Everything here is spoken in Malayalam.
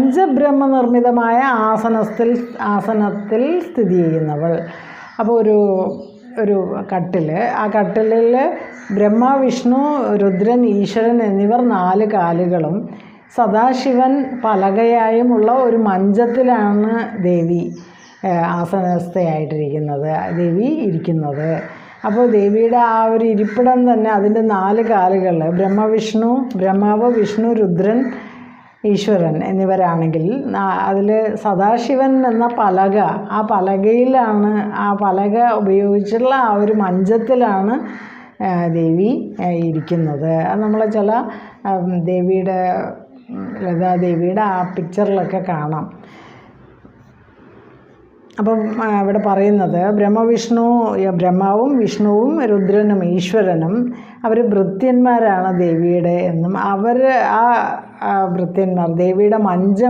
പഞ്ചബ്രഹ്മ നിർമ്മിതമായ ആസനത്തിൽ ആസനത്തിൽ സ്ഥിതി ചെയ്യുന്നവൾ. അപ്പോൾ ഒരു ഒരു കട്ടിൽ ആ കട്ടിലിൽ ബ്രഹ്മ വിഷ്ണു രുദ്രൻ ഈശ്വരൻ എന്നിവർ നാല് കാലുകളും സദാശിവൻ പലകയായുമുള്ള ഒരു മഞ്ചത്തിലാണ് ദേവി ആസനസ്ഥയായിട്ടിരിക്കുന്നത് ദേവി ഇരിക്കുന്നത്. അപ്പോൾ ദേവിയുടെ ആ ഒരു ഇരിപ്പിടം തന്നെ അതിന്റെ നാല് കാലുകൾ ബ്രഹ്മവിഷ്ണു ബ്രഹ്മാവ് വിഷ്ണു രുദ്രൻ ഈശ്വരൻ എന്നിവരാണെങ്കിൽ അതിൽ സദാശിവൻ എന്ന പലക ആ പലകയിലാണ് ആ പലക ഉപയോഗിച്ചുള്ള ആ ഒരു മഞ്ചത്തിലാണ് ദേവി ഇരിക്കുന്നത്. അത് നമ്മൾ ചില ദേവിയുടെ ലതാദേവിയുടെ ആ പിക്ചറിലൊക്കെ കാണാം. അപ്പം ഇവിടെ പറയുന്നത് ബ്രഹ്മവിഷ്ണു ബ്രഹ്മാവും വിഷ്ണുവും രുദ്രനും ഈശ്വരനും അവർ ഭൃത്യന്മാരാണ് ദേവിയുടെ എന്നും അവർ ആ ഭൃത്യന്മാർ ദേവിയുടെ മഞ്ചം